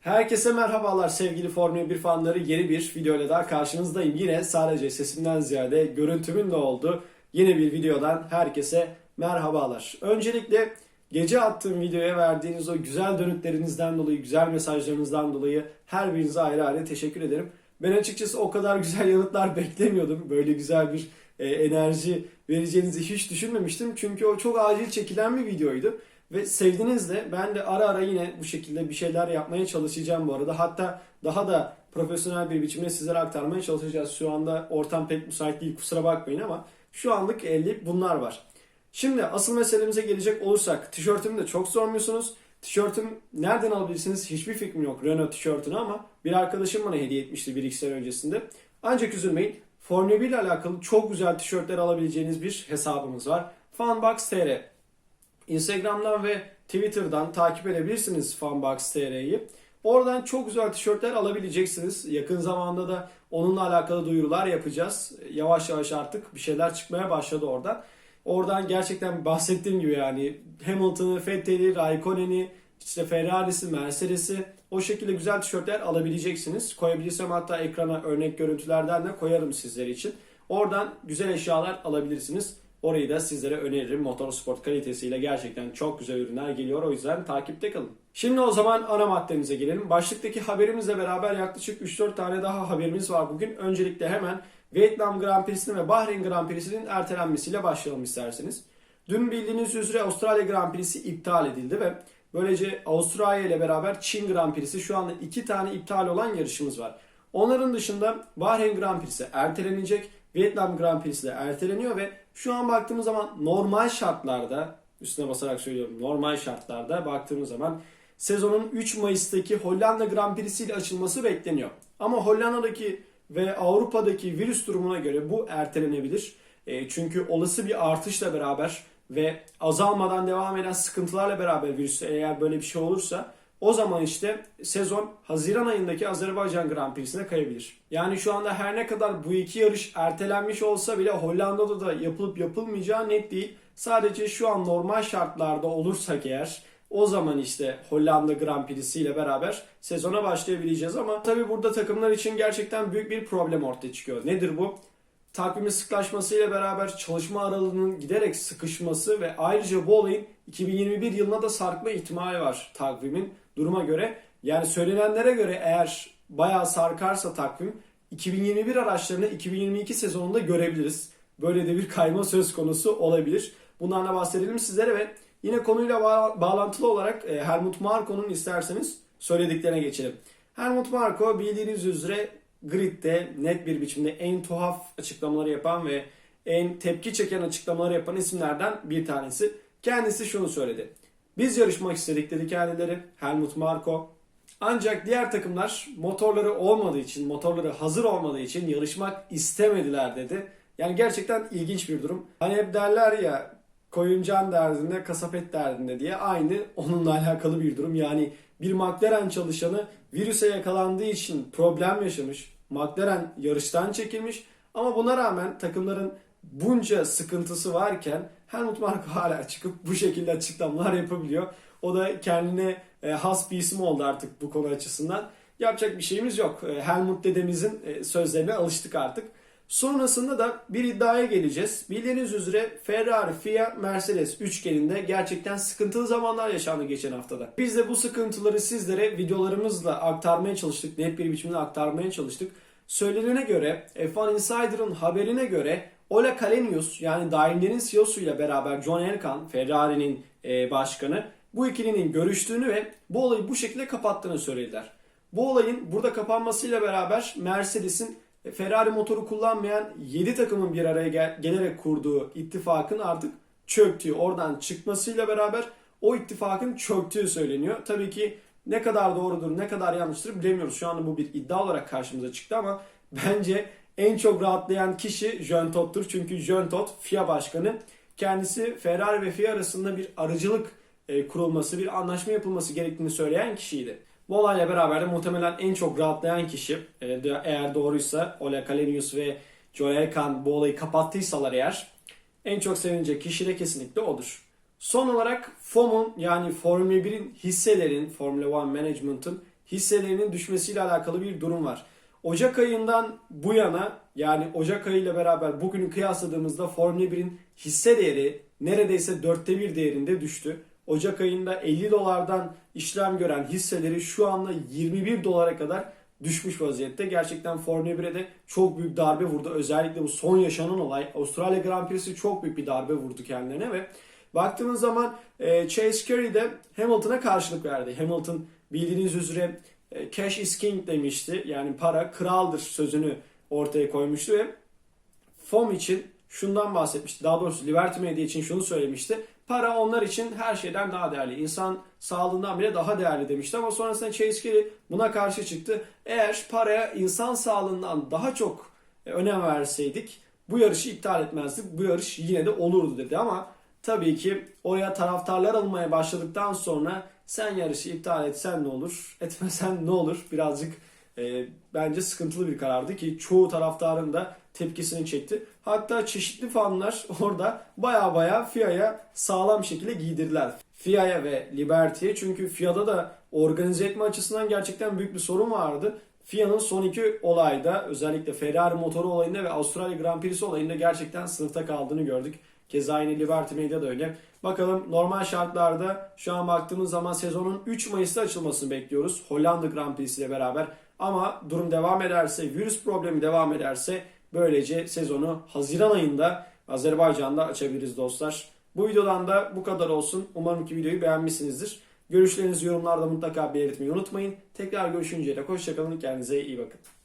Herkese merhabalar sevgili Formula 1 fanları. Yeni bir videoyla daha karşınızdayım. Yine sadece sesimden ziyade görüntümün de olduğu yeni bir videodan herkese merhabalar. Öncelikle gece attığım videoya verdiğiniz o güzel dönütlerinizden dolayı, güzel mesajlarınızdan dolayı her birinize ayrı ayrı teşekkür ederim. Ben açıkçası o kadar güzel yanıtlar beklemiyordum. Böyle güzel bir e, enerji vereceğinizi hiç düşünmemiştim. Çünkü o çok acil çekilen bir videoydu. Ve sevdiniz de ben de ara ara yine bu şekilde bir şeyler yapmaya çalışacağım bu arada. Hatta daha da profesyonel bir biçimde sizlere aktarmaya çalışacağız. Şu anda ortam pek müsait değil kusura bakmayın ama şu anlık elde bunlar var. Şimdi asıl meselemize gelecek olursak tişörtümü de çok sormuyorsunuz. Tişörtüm nereden alabilirsiniz hiçbir fikrim yok Renault tişörtünü ama bir arkadaşım bana hediye etmişti bir iki sene öncesinde. Ancak üzülmeyin Formula 1 ile alakalı çok güzel tişörtler alabileceğiniz bir hesabımız var. Funbox.tr Instagram'dan ve Twitter'dan takip edebilirsiniz Funbox.tr'yi. Oradan çok güzel tişörtler alabileceksiniz. Yakın zamanda da onunla alakalı duyurular yapacağız. Yavaş yavaş artık bir şeyler çıkmaya başladı oradan. Oradan gerçekten bahsettiğim gibi yani Hamilton'ı, Vettel'i, Raikkonen'i, işte Ferrari'si, Mercedes'i o şekilde güzel tişörtler alabileceksiniz. Koyabilirsem hatta ekrana örnek görüntülerden de koyarım sizler için. Oradan güzel eşyalar alabilirsiniz. Orayı da sizlere öneririm. Motorsport kalitesiyle gerçekten çok güzel ürünler geliyor. O yüzden takipte kalın. Şimdi o zaman ana maddemize gelelim. Başlıktaki haberimizle beraber yaklaşık 3-4 tane daha haberimiz var bugün. Öncelikle hemen Vietnam Grand Prix'sinin ve Bahreyn Grand Prix'sinin ertelenmesiyle başlayalım isterseniz. Dün bildiğiniz üzere Avustralya Grand Prix'si iptal edildi ve böylece Avustralya ile beraber Çin Grand Prix'si şu anda iki tane iptal olan yarışımız var. Onların dışında Bahreyn Grand Prix'si ertelenecek. Vietnam Grand Prix'si de erteleniyor ve şu an baktığımız zaman normal şartlarda üstüne basarak söylüyorum normal şartlarda baktığımız zaman sezonun 3 Mayıs'taki Hollanda Grand Prix'si ile açılması bekleniyor. Ama Hollanda'daki ve Avrupa'daki virüs durumuna göre bu ertelenebilir. E, çünkü olası bir artışla beraber ve azalmadan devam eden sıkıntılarla beraber virüs eğer böyle bir şey olursa o zaman işte sezon Haziran ayındaki Azerbaycan Grand Prix'sine kayabilir. Yani şu anda her ne kadar bu iki yarış ertelenmiş olsa bile Hollanda'da da yapılıp yapılmayacağı net değil. Sadece şu an normal şartlarda olursak eğer o zaman işte Hollanda Grand Prix'si ile beraber sezona başlayabileceğiz ama tabi burada takımlar için gerçekten büyük bir problem ortaya çıkıyor. Nedir bu? Takvimin sıklaşmasıyla beraber çalışma aralığının giderek sıkışması ve ayrıca bu olayın 2021 yılına da sarkma ihtimali var takvimin duruma göre. Yani söylenenlere göre eğer bayağı sarkarsa takvim 2021 araçlarını 2022 sezonunda görebiliriz. Böyle de bir kayma söz konusu olabilir. Bundan da bahsedelim sizlere ve yine konuyla bağ- bağlantılı olarak e, Helmut Marko'nun isterseniz söylediklerine geçelim. Helmut Marko bildiğiniz üzere gridde net bir biçimde en tuhaf açıklamaları yapan ve en tepki çeken açıklamaları yapan isimlerden bir tanesi. Kendisi şunu söyledi. Biz yarışmak istedik dedi kendileri Helmut Marko. Ancak diğer takımlar motorları olmadığı için, motorları hazır olmadığı için yarışmak istemediler dedi. Yani gerçekten ilginç bir durum. Hani hep derler ya koyuncan derdinde, kasap et derdinde diye aynı onunla alakalı bir durum. Yani bir McLaren çalışanı virüse yakalandığı için problem yaşamış. McLaren yarıştan çekilmiş ama buna rağmen takımların bunca sıkıntısı varken Helmut Marko hala çıkıp bu şekilde açıklamalar yapabiliyor. O da kendine e, has bir isim oldu artık bu konu açısından. Yapacak bir şeyimiz yok. E, Helmut dedemizin e, sözlerine alıştık artık. Sonrasında da bir iddiaya geleceğiz. Bildiğiniz üzere Ferrari, FIA, Mercedes üçgeninde gerçekten sıkıntılı zamanlar yaşandı geçen haftada. Biz de bu sıkıntıları sizlere videolarımızla aktarmaya çalıştık. Net bir biçimde aktarmaya çalıştık. Söylenene göre, F1 Insider'ın haberine göre Ola Kalenius yani Daimler'in CEO'su ile beraber John Elkann, Ferrari'nin e, başkanı bu ikilinin görüştüğünü ve bu olayı bu şekilde kapattığını söylediler. Bu olayın burada kapanmasıyla beraber Mercedes'in Ferrari motoru kullanmayan 7 takımın bir araya gel- gelerek kurduğu ittifakın artık çöktüğü, oradan çıkmasıyla beraber o ittifakın çöktüğü söyleniyor. Tabii ki ne kadar doğrudur, ne kadar yanlıştır bilemiyoruz. Şu anda bu bir iddia olarak karşımıza çıktı ama bence en çok rahatlayan kişi Jean Todt'tur. Çünkü Jean Todt FIA başkanı. Kendisi Ferrari ve FIA arasında bir arıcılık e, kurulması, bir anlaşma yapılması gerektiğini söyleyen kişiydi. Bu olayla beraber de muhtemelen en çok rahatlayan kişi e, eğer doğruysa Ola Kalenius ve Joel Elkan bu olayı kapattıysalar eğer en çok sevinecek kişi de kesinlikle odur. Son olarak FOM'un yani Formula 1'in hisselerin, Formula One Management'ın hisselerinin düşmesiyle alakalı bir durum var. Ocak ayından bu yana yani Ocak ayı ile beraber bugünü kıyasladığımızda Formula 1'in hisse değeri neredeyse dörtte bir değerinde düştü. Ocak ayında 50 dolardan işlem gören hisseleri şu anda 21 dolara kadar düşmüş vaziyette. Gerçekten Formula 1'e de çok büyük darbe vurdu. Özellikle bu son yaşanan olay Avustralya Grand Prix'si çok büyük bir darbe vurdu kendilerine ve baktığımız zaman e, Chase Carey de Hamilton'a karşılık verdi. Hamilton bildiğiniz üzere cash is king demişti. Yani para kraldır sözünü ortaya koymuştu ve FOM için şundan bahsetmişti. Daha doğrusu Liberty Media için şunu söylemişti. Para onlar için her şeyden daha değerli. İnsan sağlığından bile daha değerli demişti ama sonrasında Chase Carey buna karşı çıktı. Eğer paraya insan sağlığından daha çok e, önem verseydik bu yarışı iptal etmezdik. Bu yarış yine de olurdu dedi ama tabii ki oraya taraftarlar almaya başladıktan sonra sen yarışı iptal etsen ne olur, etmesen ne olur birazcık e, bence sıkıntılı bir karardı ki çoğu taraftarın da tepkisini çekti. Hatta çeşitli fanlar orada baya baya FIA'ya sağlam şekilde giydirdiler. FIA'ya ve Liberty'ye çünkü FIA'da da organize etme açısından gerçekten büyük bir sorun vardı. FIA'nın son iki olayda özellikle Ferrari motoru olayında ve Avustralya Grand Prix'si olayında gerçekten sınıfta kaldığını gördük. Keza yine Liberty Media öyle. Bakalım normal şartlarda şu an baktığımız zaman sezonun 3 Mayıs'ta açılmasını bekliyoruz. Hollanda Grand Prix'si ile beraber. Ama durum devam ederse, virüs problemi devam ederse böylece sezonu Haziran ayında Azerbaycan'da açabiliriz dostlar. Bu videodan da bu kadar olsun. Umarım ki videoyu beğenmişsinizdir. Görüşlerinizi yorumlarda mutlaka belirtmeyi unutmayın. Tekrar görüşünceye dek hoşçakalın. Kendinize iyi bakın.